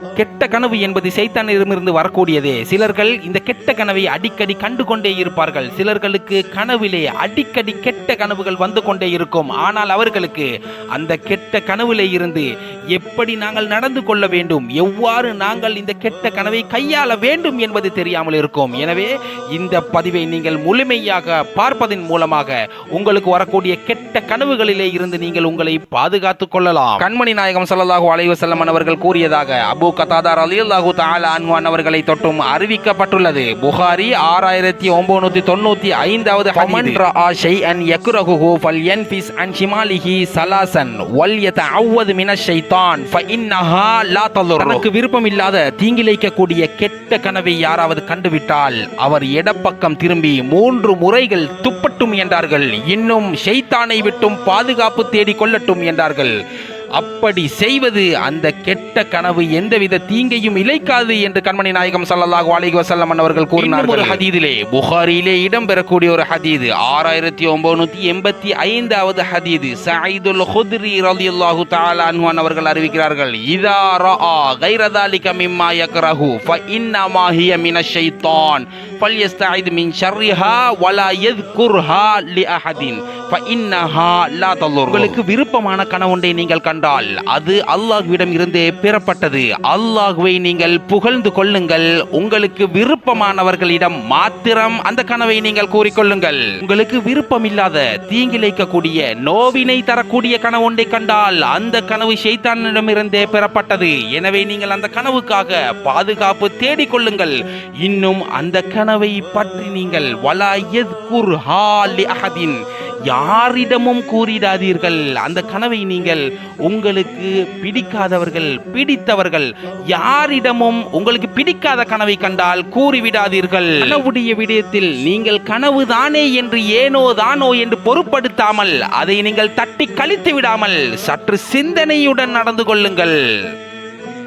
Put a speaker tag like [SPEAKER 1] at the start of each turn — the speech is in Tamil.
[SPEAKER 1] கெட்ட கனவு என்பது சைத்தானிடமிருந்து வரக்கூடியது. சிலர்கள் இந்த கெட்ட கனவை அடிக்கடி கண்டு கொண்டே இருப்பார்கள். சிலர்களுக்கு கனவிலே அடிக்கடி கெட்ட கனவுகள் வந்து கொண்டே இருக்கும். ஆனால் அவர்களுக்கு அந்த கெட்ட கனவிலே இருந்து எப்படி நாங்கள் நடந்து கொள்ள வேண்டும்? எவ்வாறு நாங்கள் இந்த கெட்ட கனவை கையாள வேண்டும் என்பது தெரியாமல் இருக்கும். எனவே இந்த பதிவை நீங்கள் முழுமையாக பார்ப்பதன் மூலமாக உங்களுக்கு வரக்கூடிய கெட்ட கனவுகளிலே இருந்து நீங்கள் உங்களை பாதுகாத்துக் கொள்ளலாம். கண்மணி நாயகம் ஸல்லல்லாஹு அலைஹி வஸல்லம் அவர்கள் கூறியதாக அபூ கதாதா ரலியல்லாஹு தஆலா அன்ஹு அவர்களை தொட்டும் அறிவிக்கப்பட்டுள்ளது. புகாரி ஆறாயிரத்தி ஒன்பது தொண்ணூத்தி ஐந்தாவது ஹமன் ரஆ ஷைஅன் யக்ரஹுஹு ஃபல்யன்ஃபிஸ் அன் ஷிமாலிஹி சலாசன் வல் மினஷ் ஷைத்தான் ஃபஇன்னஹா லா ததுர் விருப்பம் இல்லாத தீங்கிழைக்கக்கூடிய கெட்ட கனவை யாராவது கண்டுவிட்டால் அவர் இடப்பக்கம் திரும்பி மூன்று முறைகள் துப்பட்டும் என்றார்கள். இன்னும் ஷைத்தானை விட்டும் பாதுகாப்பு தேடிக் கொள்ளட்டும் என்றார்கள். அப்படி செய்வது அந்த கெட்ட கனவு எந்தவித தீங்கையும் இழைக்காது என்று கண்மணி நாயகம் சல்லல்லாஹு அலைஹி வஸல்லம் அவர்கள் கூறினார் ஹதீதிலே புகாரிலே இடம்பெறக்கூடிய ஒரு ஹதீது ஆறாயிரத்தி ஒன்பநூத்தி எண்பத்தி ஐந்தாவது ஹதீது சঈதுல் ஹுத்ரி ரலியல்லாஹு தஆலா அன்ஹு அவர்கள் அறிவிக்கிறார்கள் இதா ரஆ கைரதாலிக மிம்மா யக்ரஹு ஃப இன்னமா ஹிய மினஷ் ஷைத்தான் ஃபல்யஸ்தஈத் மின் ஷர்ரிஹா வலா யذ்குர்ஹா லி அஹதின் உங்களுக்கு விருப்பமான கனவுண்டை நீங்கள் கண்டால் அது அல்லாஹ்விடம் இருந்தே பெறப்பட்டது. அல்லாஹுவை நீங்கள் புகழ்ந்து கொள்ளுங்கள். உங்களுக்கு விருப்பமானவர்களிடம் மாத்திரம் அந்த கனவை நீங்கள் கூறிக்கொள்ளுங்கள். உங்களுக்கு விருப்பமில்லாத தீங்கிழைக்கக்கூடிய நோவினை தரக்கூடிய கனவுண்டை கண்டால் அந்த கனவு ஷைத்தானிடமிருந்தே பெறப்பட்டது. எனவே நீங்கள் அந்த கனவுக்காக பாதுகாப்பு தேடிக்கொள்ளுங்கள். இன்னும் அந்த கனவை பற்றி நீங்கள் வலாயத் குர் ஹாலி அஹதின். யாரிடமும் கூறிடாதீர்கள். அந்த கனவை நீங்கள் உங்களுக்கு பிடிக்காதவர்கள் பிடித்தவர்கள் யாரிடமும் உங்களுக்கு பிடிக்காத கனவை கண்டால் கூறிவிடாதீர்கள். கனவுடைய விடயத்தில் நீங்கள் கனவு தானே என்று ஏனோ தானோ என்று பொருட்படுத்தாமல் அதை நீங்கள் தட்டி கழித்து விடாமல் சற்று சிந்தனையுடன் நடந்து கொள்ளுங்கள்.